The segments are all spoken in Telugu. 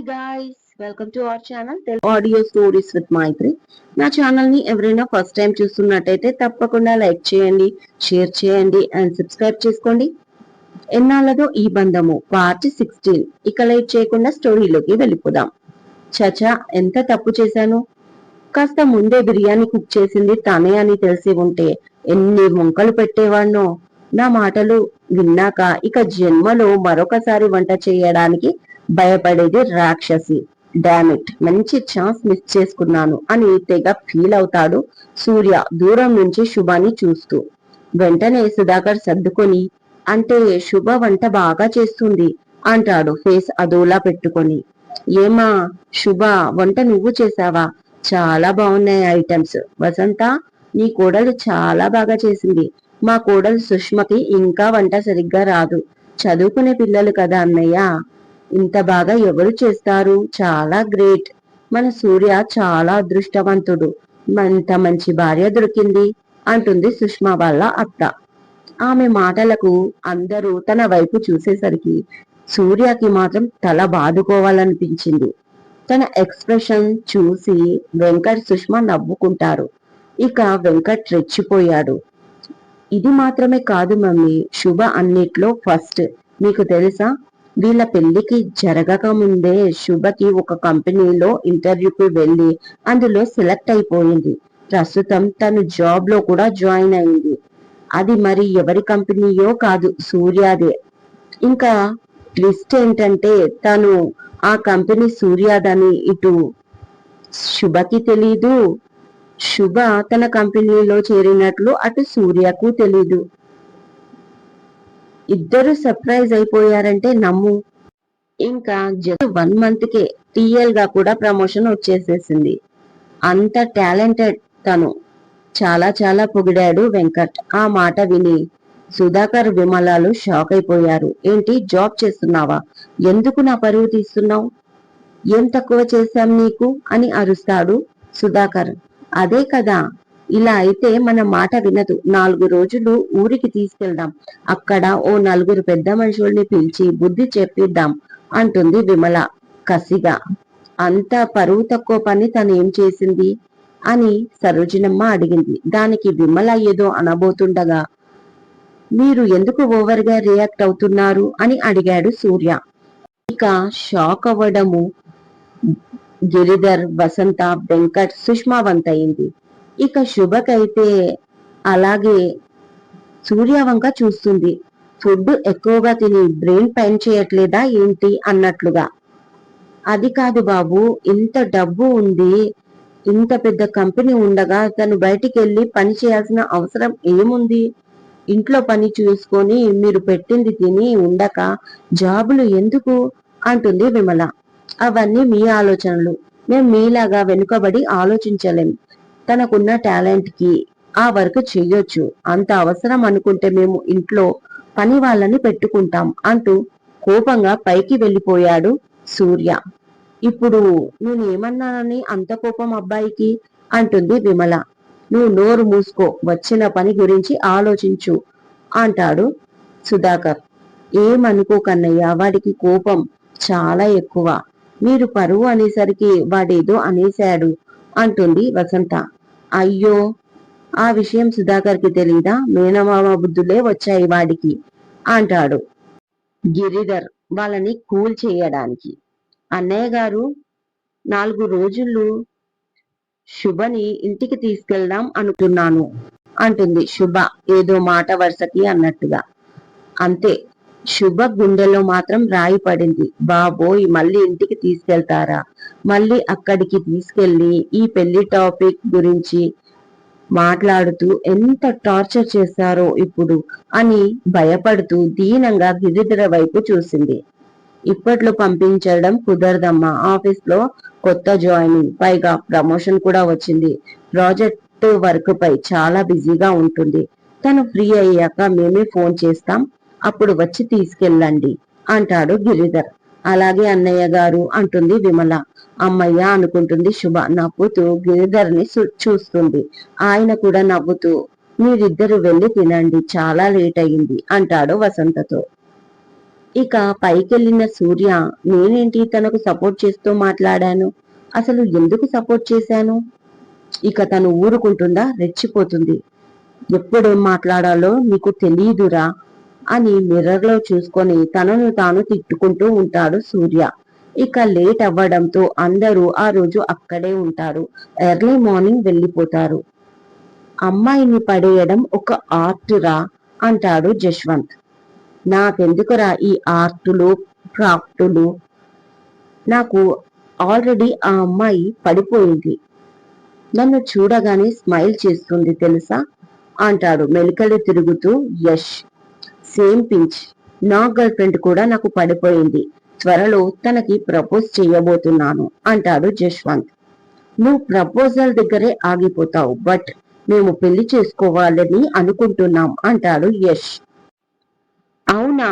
Hi guys welcome to our channel audio stories with Maithri నా ఛానల్ని ఎవరైనా ఫస్ట్ టైం చూస్తున్నట్టయితే తప్పకుండా లైక్ చేయండి షేర్ చేయండి అండ్ సబ్స్క్రైబ్ చేసుకోండి. ఎన్నాళ్ళదో ఈ బంధము పార్ట్ సిక్స్టీన్ ఇక లైట్ చేయకుండా స్టోరీలోకి వెళ్ళిపోదాం. చచా ఎంత తప్పు చేశాను? కాస్త ముందే బిర్యానీ కుక్ చేసింది తనే అని తెలిసి ఉంటే ఎన్ని వంకలు పెట్టేవాణ్ణో? నా మాటలు విన్నాక ఇక జన్మలో మరొకసారి వంట చేయడానికి భయపడేది రాక్షసి. డామిట్ మంచి ఛాన్స్ మిస్ చేసుకున్నాను అని తెగ ఫీల్ అవుతాడు సూర్య దూరం నుంచి శుభాని చూస్తూ. వెంటనే సుధాకర్ సర్దుకొని అంటే శుభ వంట బాగా చేస్తుంది అంటాడు ఫేస్ అదోలా పెట్టుకొని. ఏమా శుభ వంట నువ్వు చేసావా చాలా బాగున్నాయి ఐటమ్స్. వసంత నీ కోడలు చాలా బాగా చేసింది. మా కోడలు సుష్మకి ఇంకా వంట సరిగ్గా రాదు. చదువుకునే పిల్లలు కదా అన్నయ్య. ఇంత బాగా ఎవరు చేస్తారు? చాలా గ్రేట్. మన సూర్య చాలా అదృష్టవంతుడు. అంత మంచి భార్య దొరికింది అంటుంది సుష్మా వాళ్ళ అత్త. ఆమె మాటలకు అందరూ తన వైపు చూసేసరికి సూర్యకి మాత్రం తల బాదుకోవాలనిపించింది. తన ఎక్స్ప్రెషన్ చూసి వెంకట్ సుష్మ నవ్వుకుంటారు. ఇక వెంకట్ రెచ్చిపోయాడు. ఇది మాత్రమే కాదు మమ్మీ. శుభ అన్నిట్లో ఫస్ట్. మీకు తెలుసా? వీళ్ళ పెళ్ళికి జరగక ముందే శుభకి ఒక కంపెనీలో ఇంటర్వ్యూకి వెళ్ళి అందులో సెలెక్ట్ అయిపోయింది. ప్రస్తుతం తను జాబ్లో కూడా జాయిన్ అయింది. అది మరి ఎవరి కంపెనీయో కాదు సూర్యాదే. ఇంకా ట్విస్ట్ ఏంటంటే తను ఆ కంపెనీ సూర్యాదని ఇటు శుభకి తెలీదు శుభ తన కంపెనీలో చేరినట్లు అటు సూర్యకు తెలీదు. ఇద్దరు సర్ప్రైజ్ అయిపోయారంటే నమ్ము. ఇంకా జస్ట్ వన్ మంత్ కే టీఎల్గా కూడా ప్రమోషన్ వచ్చేసేసింది. అంత టాలెంటెడ్ తను. చాలా చాలా పొగిడాడు వెంకట్. ఆ మాట విని సుధాకర్ విమలాలు షాక్ అయిపోయారు. ఏంటి జాబ్ చేస్తున్నావా? ఎందుకు నా పరువు తీస్తున్నావు? ఏం తక్కువ చేశాం నీకు? అని అరుస్తాడు సుధాకర్. అదే కదా. ఇలా అయితే మన మాట వినదు. నాలుగు రోజులు ఊరికి తీసుకెళ్దాం. అక్కడ ఓ నలుగురు పెద్ద మనుషుల్ని పిలిచి బుద్ధి చెప్పిద్దాం అంటుంది విమల కసిగా. అంత పరువు తక్కువ పని తను ఏం చేసింది? అని సరోజినమ్మ అడిగింది. దానికి విమల ఏదో అనబోతుండగా మీరు ఎందుకు ఓవర్గా రియాక్ట్ అవుతున్నారు? అని అడిగాడు సూర్య. ఇక షాక్ అవ్వడము గిరిధర్ వసంత వెంకట్ సుష్మావంతయింది ఇక శుభకైతే అలాగే సూర్యవంక చూస్తుంది. ఫుడ్ ఎక్కువగా తిని బ్రెయిన్ పైన్ చేయట్లేదా ఏంటి అన్నట్లుగా. అది కాదు బాబు ఇంత డబ్బు ఉంది ఇంత పెద్ద కంపెనీ ఉండగా తను బయటికి వెళ్ళి పని చేయాల్సిన అవసరం ఏముంది? ఇంట్లో పని చూసుకొని మీరు పెట్టింది తిని ఉండక జాబులు ఎందుకు? అంటుంది విమల. అవన్నీ మీ ఆలోచనలు. మేము మీలాగా వెనుకబడి ఆలోచించలేం. తనకున్న టాలెంట్కి ఆ వర్క్ చెయ్యొచ్చు. అంత అవసరం అనుకుంటే మేము ఇంట్లో పని వాళ్ళని పెట్టుకుంటాం అంటూ కోపంగా పైకి వెళ్ళిపోయాడు సూర్య. ఇప్పుడు నేనేమన్నానని అంత కోపం అబ్బాయికి? అంటుంది విమల. నువ్వు నోరు మూసుకో వచ్చిన పని గురించి ఆలోచించు అంటాడు సుధాకర్. ఏమనుకోకన్నయ్య వాడికి కోపం చాలా ఎక్కువ. మీరు పరువు అనేసరికి వాడేదో అనేశాడు అంటుంది వసంత. అయ్యో ఆ విషయం సుధాకర్కి తెలీదా? మేనమామ బుద్ధులే వచ్చాయి వాడికి అంటాడు గిరిధర్ వాళ్ళని కూల్ చేయడానికి. అన్నయ్య గారు నాలుగు రోజులు శుభని ఇంటికి తీసుకెళ్దాం అనుకున్నాను అంటుంది శుభ. ఏదో మాట వరుసకి అన్నట్టుగా. అంతే శుభ గుండెలో మాత్రం రాయి పడింది. బాబోయ్ మళ్ళీ ఇంటికి తీసుకెళ్తారా? మళ్ళీ అక్కడికి తీసుకెళ్ళి ఈ పెళ్ళి టాపిక్ గురించి మాట్లాడుతూ ఎంత టార్చర్ చేశారో ఇప్పుడు అని భయపడుతూ దీనంగా గిరిధర వైపు చూసింది. ఇప్పట్లో పంపించడం కుదరదమ్మా ఆఫీస్లో కొత్త జాయినింగ్ పైగా ప్రమోషన్ కూడా వచ్చింది. ప్రాజెక్ట్ వర్క్ పై చాలా బిజీగా ఉంటుంది. తను ఫ్రీ అయ్యాక మేమే ఫోన్ చేస్తాం. అప్పుడు వచ్చి తీసుకెళ్ళండి అంటాడు గిరిధర్. అలాగే అన్నయ్య గారు అంటుంది విమల. అమ్మయ్య అనుకుంటుంది శుభ నవ్వుతూ గిరిధర్ని చూస్తుంది. ఆయన కూడా నవ్వుతూ మీరిద్దరు వెళ్ళి తినండి చాలా లేట్ అయింది అంటాడు వసంతతో. ఇక పైకెళ్ళిన సూర్య నేనేంటి తనకు సపోర్ట్ చేస్తూ మాట్లాడాను? అసలు ఎందుకు సపోర్ట్ చేశాను? ఇక తను ఊరుకుంటుందా? రెచ్చిపోతుంది. ఎప్పుడేం మాట్లాడాలో నీకు తెలియదురా అని మిర్రర్లో చూసుకొని తనను తాను తిట్టుకుంటూ ఉంటాడు సూర్య. ఇక లేట్ అవ్వడంతో అందరూ ఆ రోజు అక్కడే ఉంటారు. ఎర్లీ మార్నింగ్ వెళ్ళిపోతారు. అమ్మాయిని పడేయడం ఒక ఆర్ట్ రా? అంటాడు జశ్వంత్. నాకెందుకురా ఈ ఆర్టులు క్రాఫ్టులు? నాకు ఆల్రెడీ ఆ అమ్మాయి పడిపోయింది. నన్ను చూడగానే స్మైల్ చేస్తుంది తెలుసా? అంటాడు. మెలికలు తిరుగుతూ యష్. Same pinch. నా గర్ల్ ఫ్రెండ్ కూడా నాకు పడిపోయింది. త్వరలో తనకి ప్రపోజ్ చేయబోతున్నాను అంటాడు జశ్వంత్. నువ్వు ప్రపోజల్ దగ్గరే ఆగిపోతావు బట్ మేము పెళ్ళి చేసుకోవాలని అనుకుంటున్నాం అంటాడు యష్. అవునా?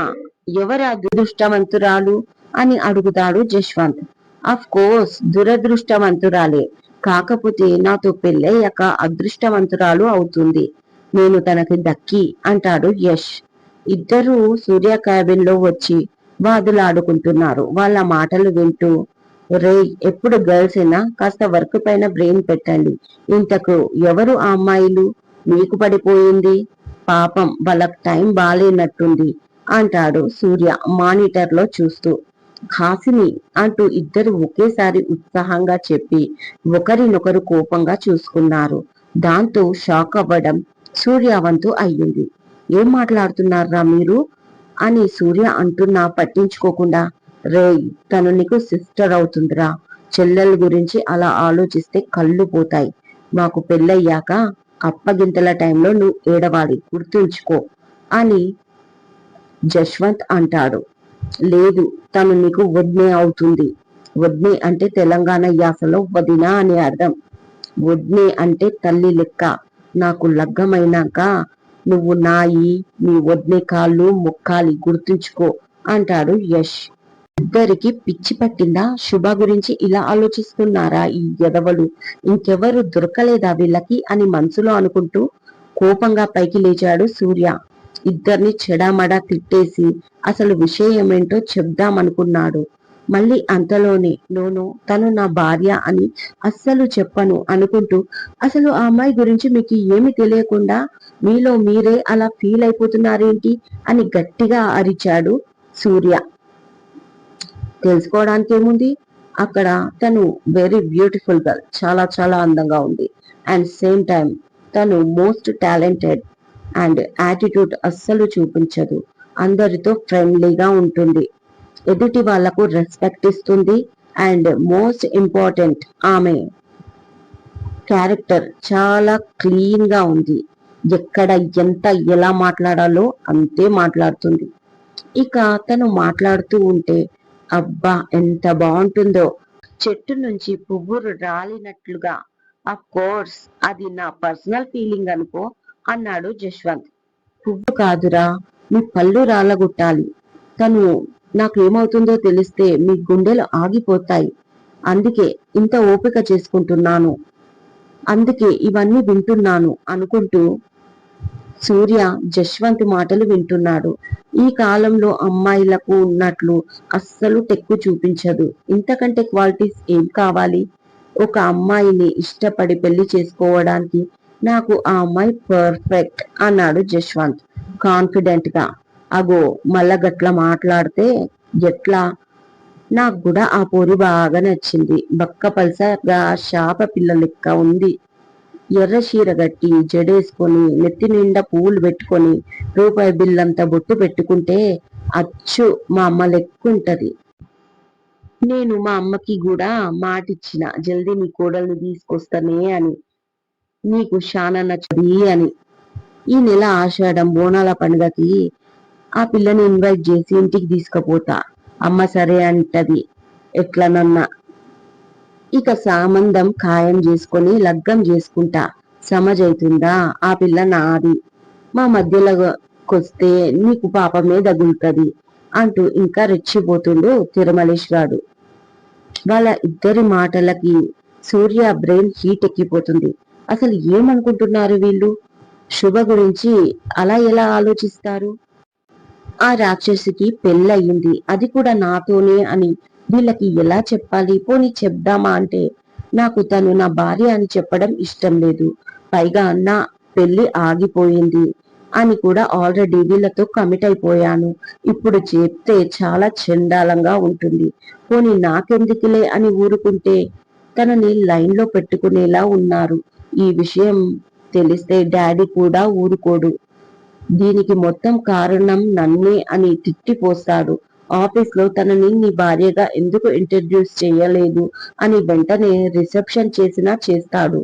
ఎవరా దురదృష్టవంతురాలు? అని అడుగుతాడు జశ్వంత్. Of course దురదృష్టవంతురాలే. కాకపోతే నాతో పెళ్ళయ్యాక అదృష్టవంతురాలు అవుతుంది. నేను తనకి దక్కి అంటాడు యష్. ఇద్దరు సూర్య క్యాబిన్లో వచ్చి వాదులాడుకుంటున్నారు. వాళ్ళ మాటలు వింటూ రే ఎప్పుడు గర్ల్స్ అయినా కాస్త వర్క్ పైన బ్రెయిన్ పెట్టండి. ఇంతకు ఎవరు ఆ అమ్మాయిలు? మీకు పడిపోయింది? పాపం వాళ్ళకి టైం బాగాలేనట్టుంది అంటాడు సూర్య మానిటర్లో చూస్తూ. హాసిని అంటూ ఇద్దరు ఒకేసారి ఉత్సాహంగా చెప్పి ఒకరినొకరు కోపంగా చూసుకున్నారు. దాంతో షాక్ అవ్వడం సూర్యవంతు అయ్యింది. ఏం మాట్లాడుతున్నారా మీరు? అని సూర్య అంటున్నా పట్టించుకోకుండా. రేయ్ తను నీకు సిస్టర్ అవుతుందిరా. చెల్లెల గురించి అలా ఆలోచిస్తే కళ్ళు పోతాయి. మాకు పెళ్ళయ్యాక అప్పగింతల టైంలో నువ్వు ఏడవాలి గుర్తుంచుకో అని జశ్వంత్ అంటాడు. లేదు తను నీకు వడ్నే అవుతుంది. వడ్నే అంటే తెలంగాణ యాసలో వదిన అని అర్థం. వడ్నే అంటే తల్లి లెక్క. నాకు లగ్గమైనాక నువ్వు నాయి నీ వడ్నే కాళ్ళు ముక్కాలి గుర్తుంచుకో అంటాడు యష్. ఇద్దరికి పిచ్చి పట్టిందా? శుభ గురించి ఇలా ఆలోచిస్తున్నారా ఈ ఎదవలు ఇంకెవరు దొరకలేదా వీళ్ళకి అని మనసులో అనుకుంటూ కోపంగా పైకి లేచాడు సూర్య. ఇద్దరిని చెడామడా తిట్టేసి అసలు విషయం ఏంటో చెప్దామనుకున్నాడు. మళ్ళీ అంతలోనే నోను తను నా భార్య అని అస్సలు చెప్పను అనుకుంటూ అసలు ఆ అమ్మాయి గురించి మీకు ఏమి తెలియకుండా మీలో మీరే అలా ఫీల్ అయిపోతున్నారేంటి అని గట్టిగా అరిచాడు సూర్య. తెలుసుకోవడానికి ఏముంది? అక్కడ తను వెరీ బ్యూటిఫుల్ గర్ల్ చాలా చాలా అందంగా ఉంది. అండ్ సేమ్ టైం తను మోస్ట్ టాలెంటెడ్ అండ్ యాటిట్యూడ్ అస్సలు చూపించదు. అందరితో ఫ్రెండ్లీగా ఉంటుంది. ఎదుటి వాళ్ళకు రెస్పెక్ట్ ఇస్తుంది. అండ్ మోస్ట్ ఇంపార్టెంట్ ఆమె క్యారెక్టర్ చాలా క్లీన్గా ఉంది. ఎక్కడ ఎంత ఎలా మాట్లాడాలో అంతే మాట్లాడుతుంది. ఇక తను మాట్లాడుతూ ఉంటే అబ్బా ఎంత బాగుంటుందో. చెట్టు నుంచి పువ్వురు రాలినట్లుగా అఫ్ కోర్స్ అది నా పర్సనల్ ఫీలింగ్ అనుకో అన్నాడు జశ్వంత్ పువ్వు కాదురా మీ పళ్ళు రాలగొట్టాలి తను నాకు ఏమవుతుందో తెలిస్తే మీ గుండెలు ఆగిపోతాయి. అందుకే ఇంత ఓపిక చేసుకుంటున్నాను. అందుకే ఇవన్నీ వింటున్నాను అనుకుంటూ సూర్య జశ్వంత్ మాటలు వింటున్నాడు. ఈ కాలంలో అమ్మాయిలకు ఉన్నట్లు అస్సలు టెక్కు చూపించదు. ఇంతకంటే క్వాలిటీస్ ఏం కావాలి? ఒక అమ్మాయిని ఇష్టపడి పెళ్ళి చేసుకోవడానికి నాకు ఆ అమ్మాయి పర్ఫెక్ట్ అన్నాడు జశ్వంత్ కాన్ఫిడెంట్గా అగో మళ్ళా గట్ల మాట్లాడితే ఎట్లా? నాకు కూడా ఆ పోరి బాగా నచ్చింది. బక్క పలసగా శాప పిల్ల లెక్క ఉంది. ఎర్ర చీర గట్టి జడేసుకొని నెత్తి నిండా పువ్వులు పెట్టుకొని రూపాయి బిల్లంతా బొట్టు పెట్టుకుంటే అచ్చు మా అమ్మ లెక్కుంటది. నేను మా అమ్మకి కూడా మాటిచ్చిన జల్దీ నీ కోడల్ని తీసుకొస్తానే అని. నీకు శానా నచ్చది అని. ఈ నెల ఆషాఢం బోనాల పండుగకి ఆ పిల్లని ఇన్వైట్ చేసి ఇంటికి తీసుకుపోతా. అమ్మ సరే అంటది. ఎట్లనన్నా ఇక సామందం ఖాయం చేసుకొని లగ్గం చేసుకుంటా. సమజైతుందా ఆ పిల్ల నాది. మా మధ్యలోకొస్తే నీకు పాపమే తగులుతుంది అంటూ ఇంకా రెచ్చిపోతుండు తిరుమలేశ్వరాడు. వాళ్ళ ఇద్దరి మాటలకి సూర్య బ్రెయిన్ హీట్ ఎక్కిపోతుంది. అసలు ఏమనుకుంటున్నారు వీళ్ళు? శుభ గురించి అలా ఎలా ఆలోచిస్తారు? ఆ రాక్షసికి పెళ్ళయింది అది కూడా నాతోనే అని వీళ్ళకి ఎలా చెప్పాలి? పోనీ చెప్దామా అంటే నాకు తను నా భార్య అని చెప్పడం ఇష్టం లేదు. పైగా నా పెళ్ళి ఆగిపోయింది అని కూడా ఆల్రెడీ వీళ్ళతో కమిట్ అయిపోయాను. ఇప్పుడు చెప్తే చాలా చండాలంగా ఉంటుంది. పోనీ నాకెందుకులే అని ఊరుకుంటే తనని లైన్లో పెట్టుకునేలా ఉన్నారు. ఈ విషయం తెలిస్తే డాడీ కూడా ఊరుకోడు. దీనికి మొత్తం కారణం నన్నే అని తిట్టిపోస్తాడు. ఆఫీస్లో తనని నీ భార్యగా ఎందుకు ఇంట్రడ్యూస్ చేయలేదు? అని వెంటనే రిసెప్షన్ చేసినా చేస్తాడు.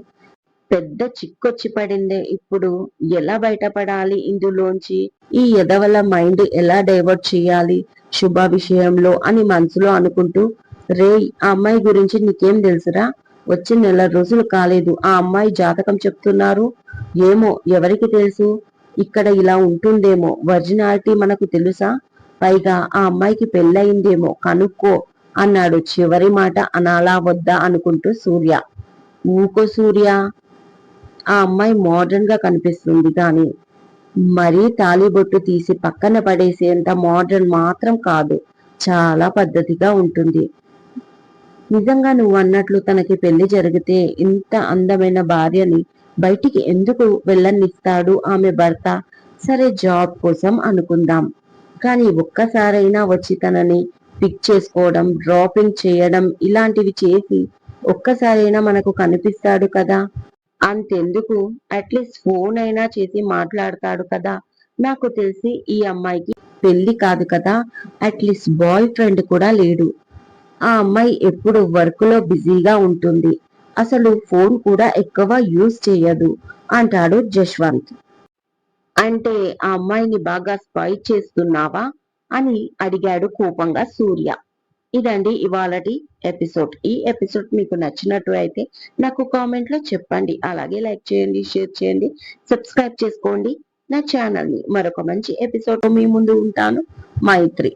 పెద్ద చిక్కొచ్చి పడిందే. ఇప్పుడు ఎలా బయటపడాలి ఇందులోంచి? ఈ ఎదవల మైండ్ ఎలా డైవర్ట్ చేయాలి శుభ విషయంలో అని మనసులో అనుకుంటూ రే ఆ అమ్మాయి గురించి నీకేం తెలుసురా? వచ్చి నెల రోజులు కాలేదు. ఆ అమ్మాయి జాతకం చెప్తున్నారు. ఏమో ఎవరికి తెలుసు? ఇక్కడ ఇలా ఉంటుందేమో. ఒరిజినాలిటీ మనకు తెలుసా? పైగా ఆ అమ్మాయికి పెళ్ళయిందేమో. కనుక్కో అన్నాడు చివరి మాట అనాలా వద్దా అనుకుంటూ సూర్య. ఊకో సూర్య. ఆ అమ్మాయి మోడర్న్గా కనిపిస్తుంది కానీ మరీ తాలిబొట్టు తీసి పక్కన పడేసేంత మోడర్న్ మాత్రం కాదు. చాలా పద్ధతిగా ఉంటుంది. నిజంగా నువ్వు అన్నట్లు తనకి పెళ్ళి జరిగితే ఇంత అందమైన భార్యని బయటికి ఎందుకు వెళ్ళనిస్తాడు ఆమె భర్త? సరే జాబ్ కోసం అనుకుందాం. కానీ ఒక్కసారైనా వచ్చి తనని పిక్ చేసుకోవడం డ్రాపింగ్ చేయడం ఇలాంటివి చేసి ఒక్కసారైనా మనకు కనిపిస్తాడు కదా? అంతెందుకు? అట్లీస్ట్ ఫోన్ అయినా చేసి మాట్లాడతాడు కదా? నాకు తెలిసి ఈ అమ్మాయికి పెళ్ళి కాదు కదా? అట్లీస్ట్ బాయ్ ఫ్రెండ్ కూడా లేడు. ఆ అమ్మాయి ఎప్పుడు వర్క్లో బిజీగా ఉంటుంది. అసలు ఫోన్ కూడా ఎక్కువ యూజ్ చేయదు అంటాడు జశ్వంత్. అంటే ఆ అమ్మాయిని బాగా స్పై చేస్తున్నావా అని అడిగాడు కోపంగా సూర్య. ఇదండి ఇవాళటి ఎపిసోడ్. ఈ ఎపిసోడ్ మీకు నచ్చినట్టు అయితే నాకు కామెంట్లో చెప్పండి. అలాగే లైక్ చేయండి షేర్ చేయండి సబ్స్క్రైబ్ చేసుకోండి. నా ఛానల్ని మరొక మంచి ఎపిసోడ్ మీ ముందు ఉంటాను. మైత్రి.